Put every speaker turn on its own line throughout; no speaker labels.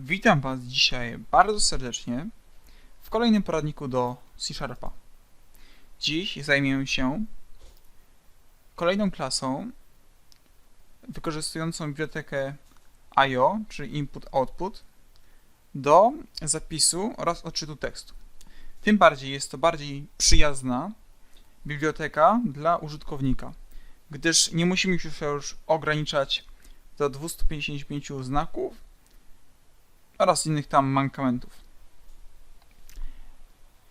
Witam Was dzisiaj bardzo serdecznie w kolejnym poradniku do C Sharpa. Dziś zajmiemy się kolejną klasą wykorzystującą bibliotekę IO, czyli Input-Output, do zapisu oraz odczytu tekstu. Tym bardziej jest to bardziej przyjazna biblioteka dla użytkownika, gdyż nie musimy się już ograniczać do 255 znaków oraz innych tam mankamentów.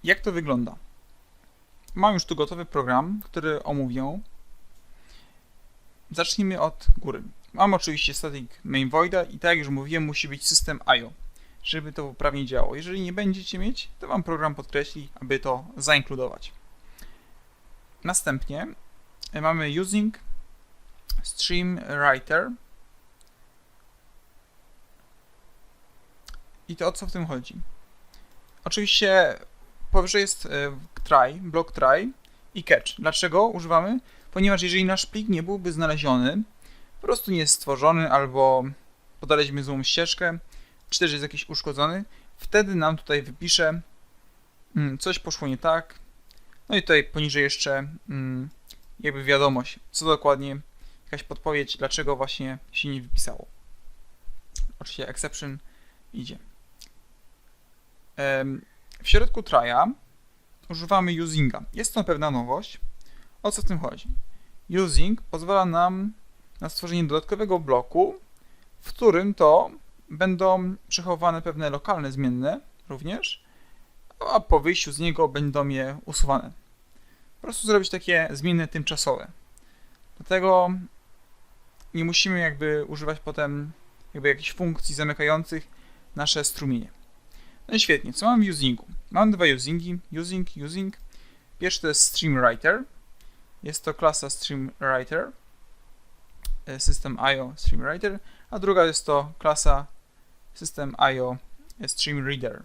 Jak to wygląda? Mam już tu gotowy program, który omówię. Zacznijmy od góry. Mam oczywiście static main voida i tak jak już mówiłem, musi być system IO, żeby to poprawnie działało. Jeżeli nie będziecie mieć, to wam program podkreśli, aby to zainkludować. Następnie mamy using stream writer I to o co w tym chodzi? Oczywiście powyżej jest e, try, blok try i catch. Dlaczego używamy? Ponieważ jeżeli nasz plik nie byłby znaleziony, po prostu nie jest stworzony albo podaliśmy złą ścieżkę, czy też jest jakiś uszkodzony, wtedy nam tutaj wypisze mm, coś poszło nie tak. No i tutaj poniżej jeszcze mm, jakby wiadomość, co dokładnie, jakaś podpowiedź, dlaczego właśnie się nie wypisało. Oczywiście exception idzie. W środku try'a używamy usinga. Jest to pewna nowość. O co w tym chodzi? Using pozwala nam na stworzenie dodatkowego bloku, w którym to będą przechowywane pewne lokalne zmienne również, a po wyjściu z niego będą je usuwane. Po prostu zrobić takie zmienne tymczasowe. Dlatego nie musimy jakby używać potem jakby jakichś funkcji zamykających nasze strumienie. No świetnie, co mam w usingu? Mam dwa usingi, using, using. Pierwszy to jest StreamWriter. Jest to klasa StreamWriter, e, System IO StreamWriter, a druga jest to klasa System IO StreamReader,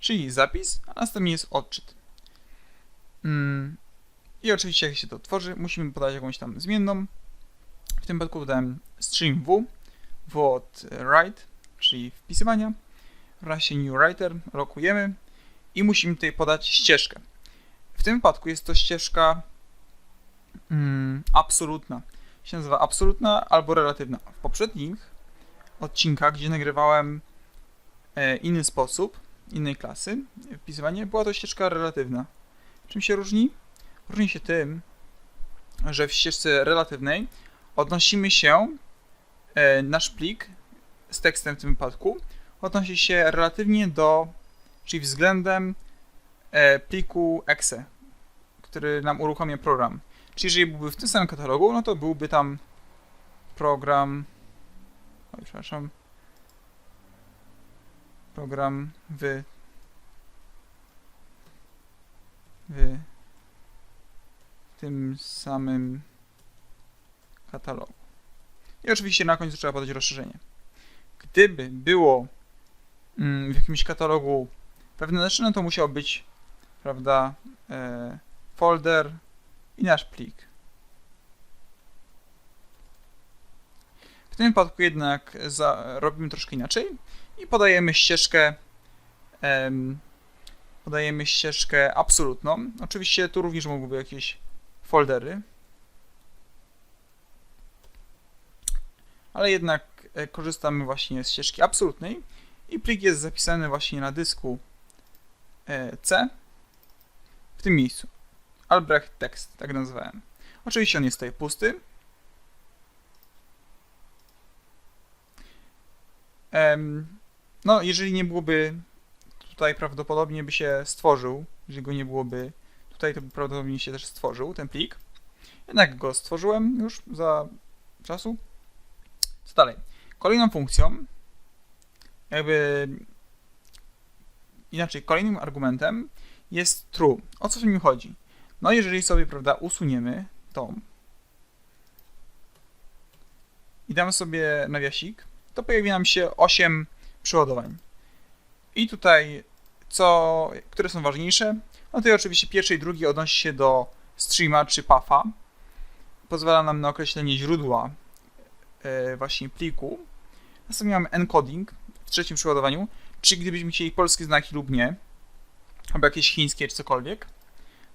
czyli zapis, a następnie jest odczyt. Mm. I oczywiście jak się to tworzy, musimy podać jakąś tam zmienną. W tym przypadku podałem stream w, w od write, czyli wpisywania, w new writer lokujemy i musimy tutaj podać ścieżkę. W tym wypadku jest to ścieżka mm, absolutna. Się nazywa absolutna albo relatywna. W poprzednich odcinkach, gdzie nagrywałem e, inny sposób, innej klasy, wpisywanie, była to ścieżka relatywna. Czym się różni? Różni się tym, że w ścieżce relatywnej odnosimy się e, nasz plik z tekstem w tym wypadku odnosi się relatywnie do, czyli względem e, pliku exe, który nam uruchamia program. Czyli jeżeli byłby w tym samym katalogu, no to byłby tam program, oj, przepraszam, program w, w tym samym katalogu. I oczywiście na końcu trzeba podać rozszerzenie. Gdyby było w jakimś katalogu wewnętrznym, to musiał być, prawda, e, folder i nasz plik. W tym wypadku jednak za, robimy troszkę inaczej i podajemy ścieżkę em, podajemy ścieżkę absolutną. Oczywiście tu również mogą być jakieś foldery. Ale jednak e, korzystamy właśnie z ścieżki absolutnej i plik jest zapisany właśnie na dysku e, C w tym miejscu. Albrecht Text, tak nazwałem. Oczywiście on jest tutaj pusty. No, jeżeli nie byłoby tutaj prawdopodobnie by się stworzył, jeżeli go nie byłoby tutaj, to by prawdopodobnie się też stworzył ten plik. Jednak go stworzyłem już za czasu. Co dalej? Kolejną funkcją jakby inaczej, kolejnym argumentem jest true. O co w nim chodzi? No jeżeli sobie, prawda, usuniemy to i damy sobie nawiasik, to pojawi nam się 8 przeładowań. I tutaj, co, które są ważniejsze? No tutaj oczywiście pierwszy i drugi odnosi się do streama czy pafa. Pozwala nam na określenie źródła yy, właśnie pliku. Następnie mamy encoding, trzecim przeładowaniu, czy gdybyśmy chcieli polskie znaki lub nie, albo jakieś chińskie czy cokolwiek,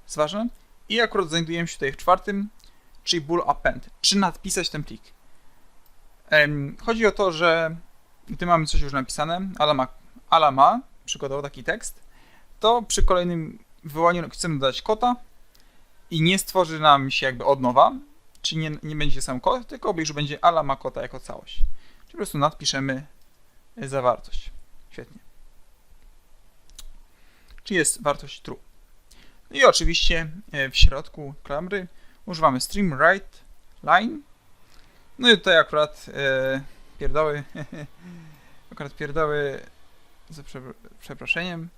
jest ważne. I akurat znajdujemy się tutaj w czwartym, czyli bool append, czy nadpisać ten plik. Chodzi o to, że gdy mamy coś już napisane, ala ma, ala ma przykładowo taki tekst, to przy kolejnym wywołaniu chcemy dodać kota i nie stworzy nam się jakby od nowa, czyli nie, nie będzie sam kod, tylko już będzie ala ma kota jako całość. Czyli po prostu nadpiszemy zawartość. Świetnie. Czyli jest wartość true. No i oczywiście e, w środku klamry używamy stream write line. No i tutaj akurat e, pierdoły, akurat pierdoły za prze- przeproszeniem,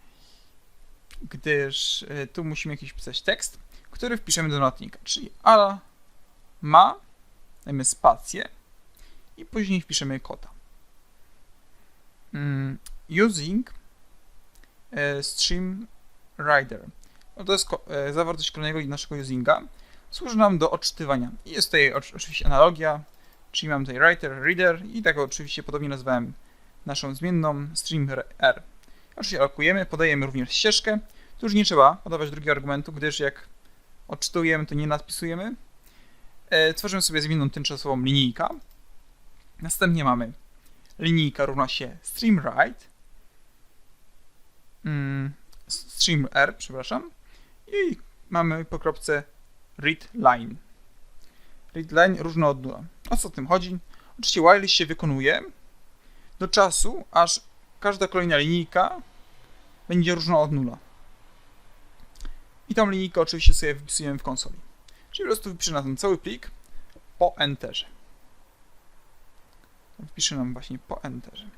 gdyż e, tu musimy jakiś pisać tekst, który wpiszemy do notnika, czyli ala ma, dajmy spację i później wpiszemy kota. Mm, using e, stream rider. No to jest e, zawartość kolejnego naszego usinga. Służy nam do odczytywania. Jest tutaj oczy- oczywiście analogia, czyli mam tutaj writer, reader i tak oczywiście podobnie nazwałem naszą zmienną stream r. Oczywiście alokujemy, podajemy również ścieżkę. Tu już nie trzeba podawać drugiego argumentu, gdyż jak odczytujemy, to nie nadpisujemy. E, tworzymy sobie zmienną tymczasową linijka. Następnie mamy linijka równa się stream write, mm, stream r, przepraszam, i mamy po kropce read line. Read line różno od nula. O co tym chodzi? Oczywiście while się wykonuje do czasu, aż każda kolejna linijka będzie różna od nula. I tą linijkę oczywiście sobie wypisujemy w konsoli. Czyli po prostu wypisze nam ten cały plik po enterze. Wpisze nam właśnie po enterze.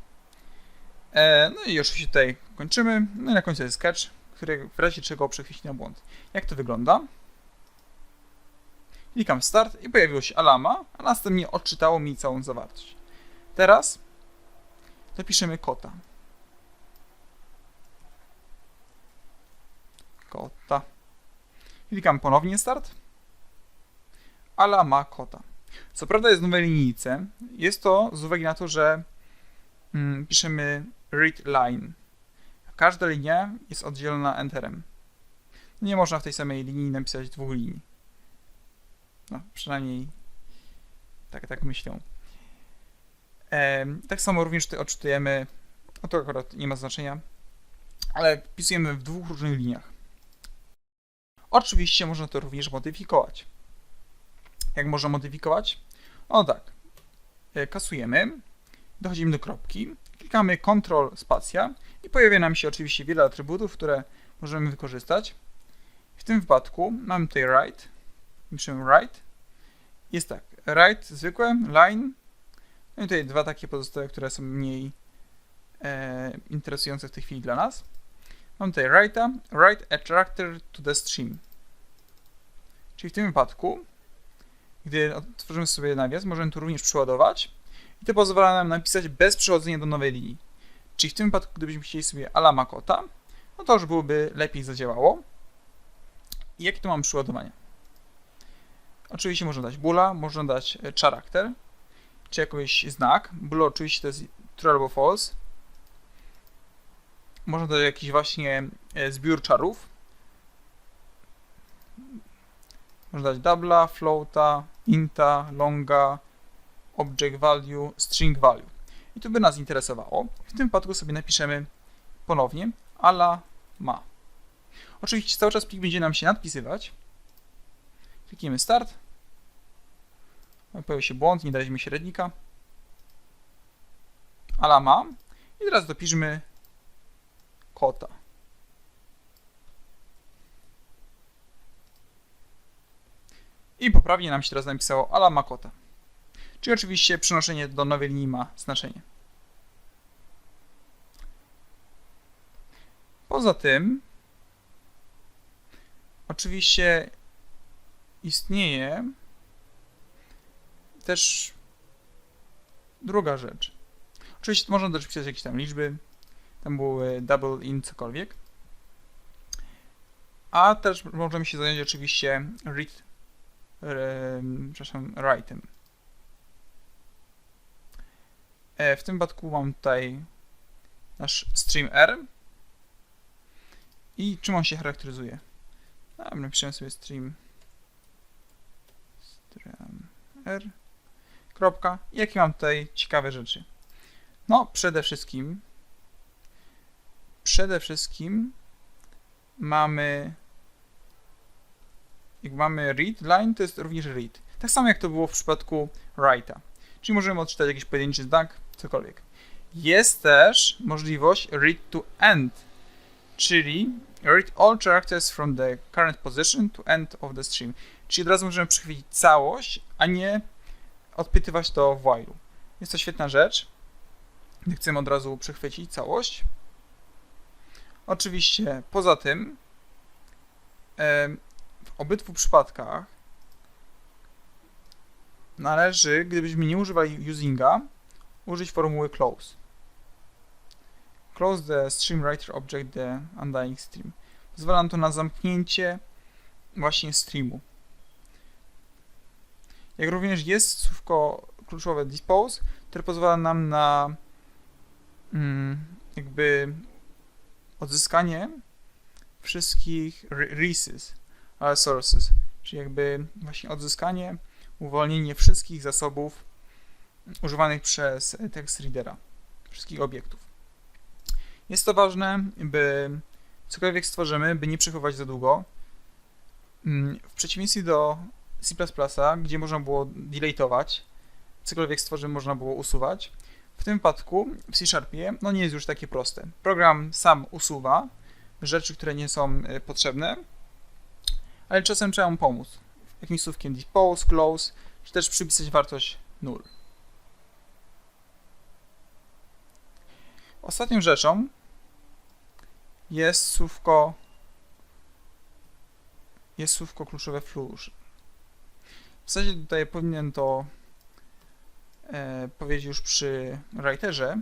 E, no i oczywiście tutaj kończymy. No i na końcu jest sketch, który w razie czego przechwyci na błąd. Jak to wygląda? Klikam start i pojawiło się alama, a następnie odczytało mi całą zawartość. Teraz dopiszemy kota. Kota. Klikam ponownie start. Ala ma kota. Co prawda jest w nowej linijce. Jest to z uwagi na to, że mm, piszemy read line. Każda linia jest oddzielona enterem. Nie można w tej samej linii napisać dwóch linii. No, przynajmniej tak, tak myślę. Em, tak samo również tutaj odczytujemy, no to akurat nie ma znaczenia, ale wpisujemy w dwóch różnych liniach. Oczywiście można to również modyfikować. Jak można modyfikować? O tak. E, Kasujemy, dochodzimy do kropki, klikamy Ctrl spacja i pojawia nam się oczywiście wiele atrybutów, które możemy wykorzystać. W tym wypadku mamy tutaj write, piszemy write. Jest tak, write zwykłe, line, no i tutaj dwa takie pozostałe, które są mniej e, interesujące w tej chwili dla nas. Mam tutaj write'a, write attractor to the stream. Czyli w tym wypadku, gdy otworzymy sobie nawias, możemy tu również przeładować i to pozwala nam napisać bez przechodzenia do nowej linii. Czyli w tym wypadku, gdybyśmy chcieli sobie ala makota, no to już byłoby lepiej zadziałało. I jakie tu mamy przeładowania? Oczywiście można dać boola, można dać e, charakter, czy jakiś znak. Bool oczywiście to jest true albo false. Można dać jakiś właśnie e, zbiór czarów. Można dać double'a, floata, inta, longa, object value, string value. I tu by nas interesowało. W tym wypadku sobie napiszemy ponownie ala ma. Oczywiście cały czas plik będzie nam się nadpisywać. Klikniemy start. Pojawił się błąd, nie daliśmy średnika. Ala ma. I teraz dopiszmy kota. I poprawnie nam się teraz napisało ala ma kota. Czyli oczywiście przenoszenie do nowej linii ma znaczenie. Poza tym, oczywiście istnieje też druga rzecz. Oczywiście można też pisać jakieś tam liczby, tam były double in cokolwiek. A też możemy się zająć oczywiście read, e, przepraszam, write'em. E, w tym wypadku mam tutaj nasz stream R. I czym on się charakteryzuje? No, napiszemy sobie stream, stream R. Kropka. I jakie mam tutaj ciekawe rzeczy? No, przede wszystkim przede wszystkim mamy jak mamy read line, to jest również read. Tak samo jak to było w przypadku write'a. Czyli możemy odczytać jakiś pojedynczy znak, cokolwiek. Jest też możliwość read to end, czyli read all characters from the current position to end of the stream. Czyli od razu możemy przechwycić całość, a nie odpytywać to w while'u. Jest to świetna rzecz, gdy chcemy od razu przechwycić całość. Oczywiście poza tym w obydwu przypadkach należy, gdybyśmy nie używali usinga, użyć formuły close. Close the stream writer object the undying stream. Pozwala nam to na zamknięcie właśnie streamu. Jak również jest słówko kluczowe dispose, które pozwala nam na mm, jakby odzyskanie wszystkich re- resources, ale sources, czyli jakby właśnie odzyskanie, uwolnienie wszystkich zasobów używanych przez text readera, wszystkich obiektów. Jest to ważne, by cokolwiek stworzymy, by nie przechowywać za długo. Mm, W przeciwieństwie do C++, gdzie można było delete'ować, cokolwiek stworzymy, można było usuwać. W tym wypadku w C Sharpie no nie jest już takie proste. Program sam usuwa rzeczy, które nie są y, potrzebne, ale czasem trzeba mu pomóc. Jakimś słówkiem dispose, close, czy też przypisać wartość null. Ostatnią rzeczą jest słówko jest słówko kluczowe flush. W zasadzie tutaj powinien to e, powiedzieć już przy writerze.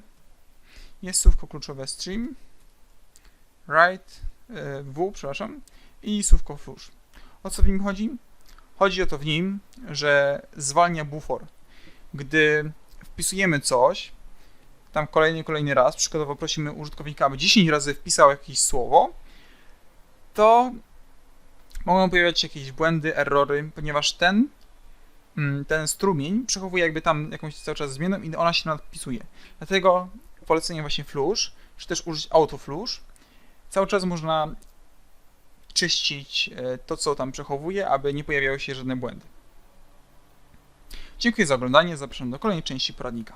Jest słówko kluczowe stream, write, e, w, przepraszam, i słówko flush. O co w nim chodzi? Chodzi o to w nim, że zwalnia bufor. Gdy wpisujemy coś, tam kolejny, kolejny raz, przykładowo prosimy użytkownika, aby 10 razy wpisał jakieś słowo, to mogą pojawiać się jakieś błędy, errory, ponieważ ten, mm, ten strumień przechowuje jakby tam jakąś cały czas zmianę i ona się nadpisuje. Dlatego polecenie właśnie flush, czy też użyć autoflush, cały czas można czyścić e, to, co tam przechowuje, aby nie pojawiały się żadne błędy. Dziękuję za oglądanie, zapraszam do kolejnej części poradnika.